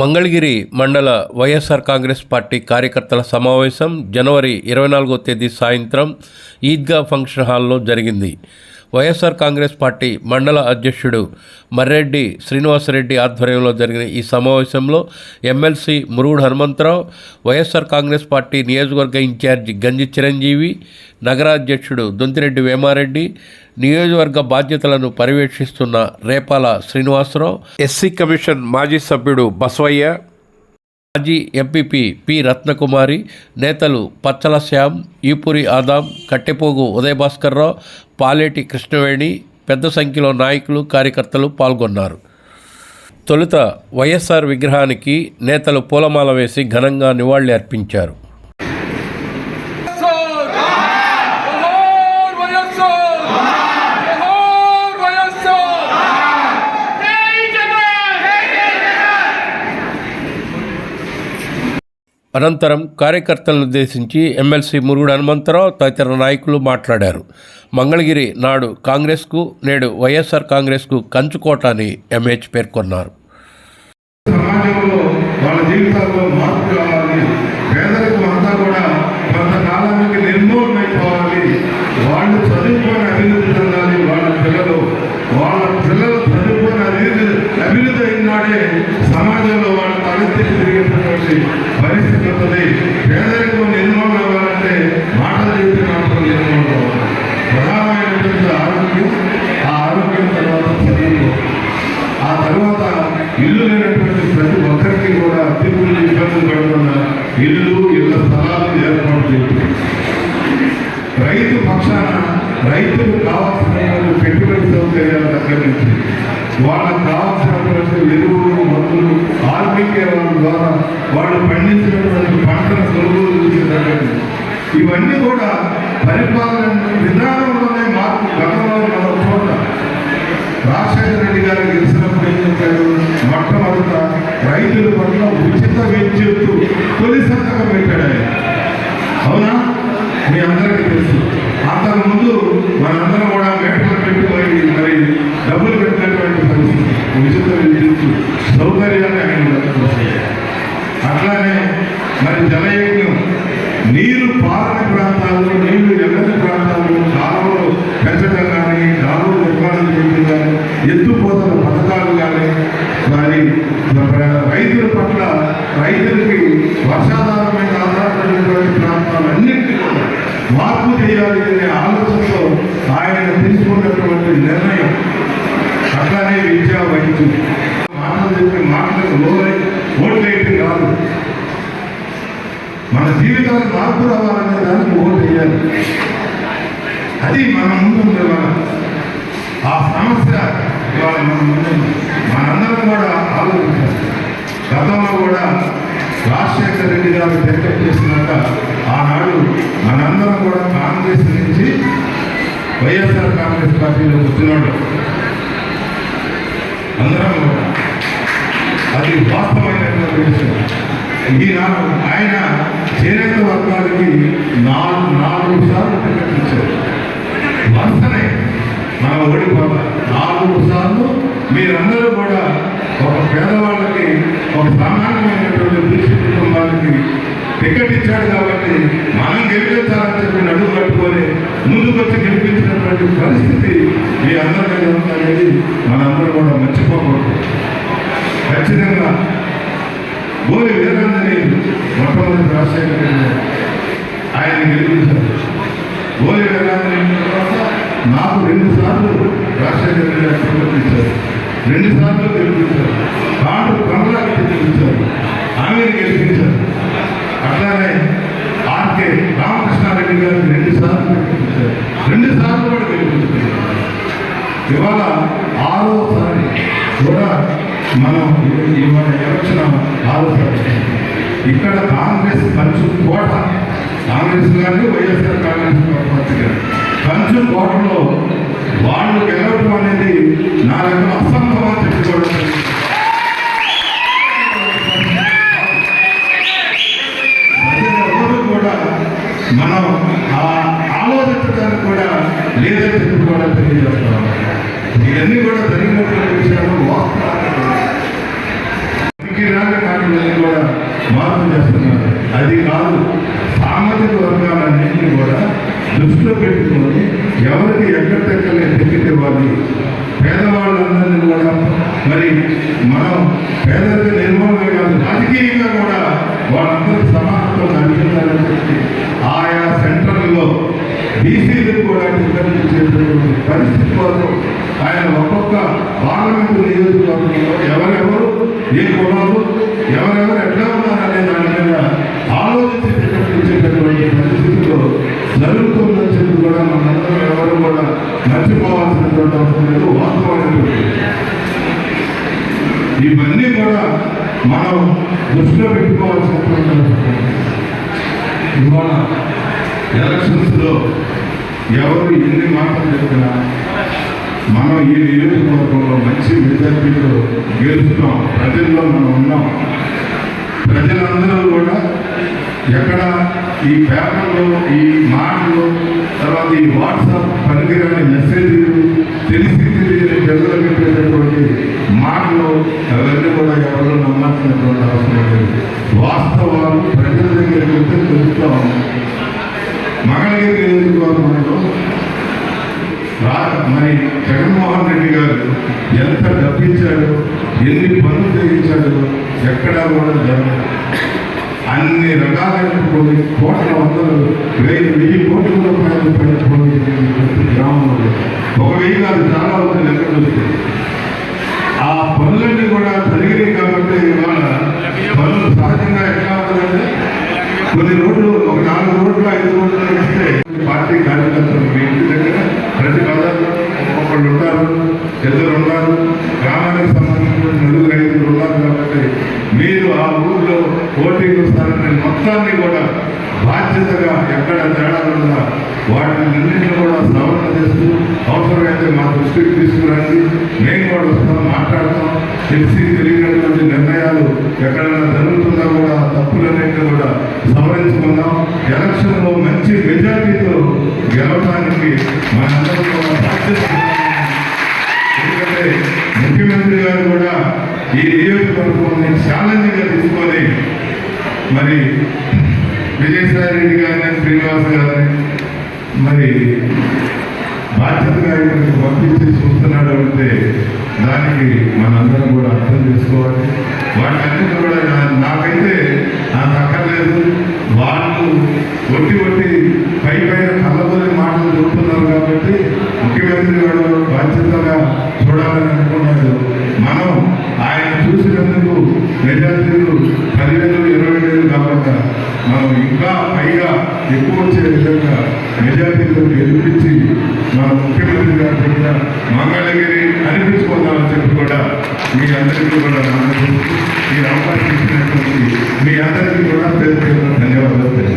మంగళగిరి మండల వైఎస్ఆర్ కాంగ్రెస్ పార్టీ కార్యకర్తల సమావేశం జనవరి ఇరవై నాలుగో తేదీ సాయంత్రం ఈద్గా ఫంక్షన్ హాల్లో జరిగింది. వైఎస్ఆర్ కాంగ్రెస్ పార్టీ మండల అధ్యక్షుడు మర్రెడ్డి శ్రీనివాసరెడ్డి ఆధ్వర్యంలో జరిగిన ఈ సమావేశంలో MLC Murugudu Hanumantharao YSR Congress party నియోజకవర్గ ఇన్ఛార్జి గంజి చిరంజీవి నగరాధ్యక్షుడు దొంతిరెడ్డి వేమారెడ్డి నియోజకవర్గ బాధ్యతలను పర్యవేక్షిస్తున్న రేపాల శ్రీనివాసరావు ఎస్సీ కమిషన్ మాజీ సభ్యుడు బసవయ్య మాజీ ఎంపీపీ పి రత్నకుమారి నేతలు పచ్చల శ్యామ్ ఈపురి ఆదాం కట్టెపోగు ఉదయభాస్కర్రావు పాలేటి కృష్ణవేణి పెద్ద సంఖ్యలో నాయకులు కార్యకర్తలు పాల్గొన్నారు. తొలుత వైఎస్ఆర్ విగ్రహానికి నేతలు పూలమాల వేసి ఘనంగా నివాళి అర్పించారు జోహార్ వైఎస్ఆర్ జోహార్ వైఎస్ఆర్ అనంతరం కార్యకర్తలను ఉద్దేశించి ఎమ్మెల్సీ మురుగుడు హనుమంతరావు తదితర నాయకులు మాట్లాడారు. మంగళగిరి నాడు కాంగ్రెస్కు నేడు వైఎస్ఆర్ కాంగ్రెస్కు కంచుకోట అని ఎంహెచ్ పేర్కొన్నారు. సమాజంలో వాళ్ళ వాళ్ళు చదువుకొని అభివృద్ధి చెందాలి. వాళ్ళ పిల్లలు వాళ్ళ పిల్లలు చదువుకొని అభివృద్ధి అభివృద్ధి అయినాడే సమాజంలో వాళ్ళ తలెత్తి తిరిగేటటువంటి పరిస్థితి ఉంటుంది. పేదరికం నిర్మూలన అవ్వాలంటే మాటలు చెప్పి మాటలు నిర్మూలన అవ్వాలి ప్రధానమైనటువంటి ఆరోగ్యం. ఆ ఆరోగ్యం తర్వాత చదువు. ఆ తర్వాత ఇల్లు లేనటువంటి ప్రతి ఒక్కరికి కూడా అతిథులు ఇబ్బందులు పడుతున్న ఇల్లు ఇళ్ళ స్థలాలు ఏర్పాటు చేయాలి రైతు పక్షాన రైతులకు కావాల్సిన పెట్టుబడి సౌకర్యాల దగ్గర నుంచి. వాళ్ళకు కావాల్సినటువంటి ఎరువులు వాళ్ళ ద్వారా వాళ్ళు పండించినటువంటి పంటల కొనుగోలు చేసే ఇవన్నీ కూడా పరిపాలన విధానంలోనే మార్పు గతంలో మన చోట రాజశేఖర రెడ్డి గారు గెలిచినప్పుడు ఏం చెప్పారు? మొట్టమొదట రైతుల పట్ల ఉచిత విద్యుత్తు తొలి సంతకం పెట్టాడు ఆయన. అవునా? మీ అందరికీ తెలుసు. అంతకుముందు జలయజ్ఞం నీరు పారని ప్రాంతాల్లో నీళ్ళు ఎల్లని ప్రాంతాల్లో కాలువలు పెంచడం కానీ కాలువలు నిర్మాణం చేయడం కానీ ఎత్తుపోతల పథకాలు కానీ మరి ప్ర- రైతుల పట్ల రైతులకి వర్షాధారమైన ఆధారపడినటువంటి ప్రాంతాలన్నింటినీ మార్పు చేయాలి అనే ఆలోచనతో ఆయన తీసుకున్నటువంటి నిర్ణయం అట్లానే విద్యా వైద్యం మాటలు చెప్పి మాటలకు లోనై ఓట్లేయటం కాదు మన జీవితాలు మార్పు రావాలనే దానికి ఓటు వేయాలి అది మన ముందు ఉంది ఆ సమస్య ఇవాళ మన ముందు మనందరం కూడా ఆలోచించాలి. గతంలో కూడా రాజశేఖర రెడ్డి గారు టెక్అప్ చేసినాక ఆనాడు మనందరం కూడా కాంగ్రెస్ నుంచి వైఎస్ఆర్ కాంగ్రెస్ పార్టీలో వచ్చినాడు అందరం కూడా. అది వాస్తవమైనటువంటి విషయం. ఈనాడు ఆయన చేనేత వర్గాలకి నాలుగు నాలుగు సార్లు టికెట్ ఇచ్చారు. వరుసనే మనం ఓడిపోవాలి. నాలుగు సార్లు మీరందరూ కూడా ఒక పేదవాళ్ళకి ఒక సామాన్యమైనటువంటి దృష్టి కుటుంబానికి టికెట్ ఇచ్చాడు కాబట్టి మనం గెలిపించాలని చెప్పి నడుము కట్టుకొని ముందుకు వచ్చి గెలిపించినటువంటి పరిస్థితి మీ అందరికీ ఉందనేది మనందరూ కూడా మర్చిపోకూడదు. ఖచ్చితంగా గోలి వీరాంజని మొట్టమొదటి రాజశేఖర ఆయన గెలిపించారు గోలి వీరాంజని తర్వాత నాకు రెండు సార్లు రాజశేఖర రెడ్డి రెండు సార్లు గెలిపించారు. కాండ్రు కమలాకి గెలిపించారు ఆమెను గెలిపించారు. అట్లానే ఆర్కే రామకృష్ణారెడ్డి గారికి రెండు సార్లు గెలిపించారు. రెండు సార్లు కూడా గెలిపించారు. ఇవాళ ఆరోసారి కూడా మనం ఇవాళ ఎలక్షన్ ఆరోసారి ఇక్కడ కాంగ్రెస్ కంచు కోట. కాంగ్రెస్ కానీ వైఎస్ఆర్ కాంగ్రెస్ పార్టీ కానీ కంచు కోటలో వాళ్ళు గెలవడం అనేది నా దగ్గర అసంభవం అని చెప్పుకోవడం కూడా మనం ఆ ఆలోచించడానికి కూడా లేదని చెప్పుకోవడం తెలియజేస్తాం ఇవన్నీ కూడా జరిగినటువంటి విషయాలు వాస్తవాలు. మార్పు చేస్తున్నారు. అది కాదు సామాజిక వర్గాలన్నింటినీ కూడా దృష్టిలో పెట్టుకొని ఎవరికి ఎక్కడ తెక్కలే టికెట్ ఇవ్వాలి పేదవాళ్ళందరినీ కూడా మరి మనం పేదరిక నిర్మూలమే కాదు రాజకీయంగా కూడా వాళ్ళందరూ సమానత్వం అందించాలని చెప్పి ఆయా సెంటర్లో బీసీలకు కూడా టికెట్ ఇచ్చేటువంటి పరిస్థితి కోసం ఆయన ఒక్కొక్క పార్లమెంటు నియోజకవర్గంలో ఎవరెవరు ఏ కులాలు మర్చిపోవాల్సినటువంటి అవసరం వాస్తవమైనటువంటి ఇవన్నీ కూడా మనం దృష్టిలో పెట్టుకోవాల్సినటువంటి ఇవాళ ఎలక్షన్స్లో ఎవరు ఎన్ని మాటలు చెప్పినా మనం ఈ నియోజకవర్గంలో మంచి మెజార్టీతో గెలుస్తున్నాం ప్రజల్లో మనం ఉన్నాం. ప్రజలందరూ కూడా ఎక్కడ ఈ పేపర్లో ఈ మాటలు తర్వాత ఈ వాట్సాప్ పనికిరాని మెసేజ్లు తెలిసి తెలియని ప్రజలు పెట్టేటటువంటి మాటలు అవన్నీ కూడా ఎవరు నమ్మాల్సినటువంటి అవసరం లేదు. వాస్తవాలు ప్రజల దగ్గరికి వెళ్తే తెలుస్తూ ఉన్నాయి మంగళగిరి నియోజకవర్గంలో రా మరి జగన్మోహన్ రెడ్డి గారు ఎంత డబ్బిచ్చాడు ఎన్ని పనులు చేయించాడు ఎక్కడా కూడా జరగదు అన్ని రకాలైనటువంటి కోట్ల వందలు వెయ్యి వెయ్యి కోట్ల రూపాయలు పడినటువంటి గ్రామంలో. ఒక వెయ్యి కాదు చాలా ఉంది లెక్క చూస్తే ఆ పనులన్నీ కూడా జరిగినాయి కాబట్టి ఇవాళ పనులు సహజంగా ఎట్లా ఉంటుందంటే కొన్ని రోడ్లు ఒక నాలుగు రోడ్లు ఐదు రోడ్లు ఇస్తే పార్టీ కార్యకర్తలు మీ ఇంటి దగ్గర ప్రతి పదార్థం ఒక్కొక్కళ్ళు ఉంటారు ఇద్దరు ఉన్నారు గ్రామానికి సంబంధించిన నలుగురు ఐదుగురు ఉన్నారు. కాబట్టి మీరు ఆ ఊళ్ళో ఓటింగ్ వస్తారని మొత్తాన్ని కూడా బాధ్యతగా ఎక్కడ తేడా వాటిని అన్నింటినీ కూడా సవరణ చేస్తూ అవసరమైతే మా దృష్టికి తీసుకురండి. మేము కూడా వస్తాం మాట్లాడతాం. తెలిసి తెలియనటువంటి నిర్ణయాలు ఎక్కడైనా జరుగుతున్నా కూడా తప్పులన్నింటినీ కూడా సవరించుకుందాం. ఎలక్షన్లో మంచి మెజారిటీతో గెలవడానికి మనందరం కూడా బాధ్యత ఎందుకంటే ముఖ్యమంత్రి గారు కూడా ఈ నియోజకవర్గాన్ని ఛాలెంజ్గా తీసుకొని మరి విజయసాయి రెడ్డి గారిని శ్రీనివాస్ గారిని మరి బాధ్యతగా ఇక్కడికి పంపించి చూస్తున్నాడు అంటే దానికి మనందరం కూడా అర్థం చేసుకోవాలి. వాటన్నిటి కూడా నాకైతే నాకు అక్కర్లేదు. వాళ్ళు ఒట్టి ఒట్టి పై పైన కళ్ళబోని మాటలు చెబుతున్నారు కాబట్టి ముఖ్యమంత్రి గారు బాధ్యతగా చూడాలని అనుకున్నారు మనం ఆయన చూసినందుకు విద్యార్థులు పదివేలు ఇరవై వేలు కాకుండా మనం ఇంకా పైగా ఎక్కువ వచ్చే విధంగా మెజార్టీతో గెలిపించి మన ముఖ్యమంత్రి గారి దగ్గర మంగళగిరి అనిపించుకుందామని చెప్పి కూడా మీ అందరికీ కూడా మనసు ఈ అవకాశం ఇచ్చినటువంటి మీ అందరికీ కూడా పేరు ధన్యవాదాలు తెలియజేస్తున్నాను.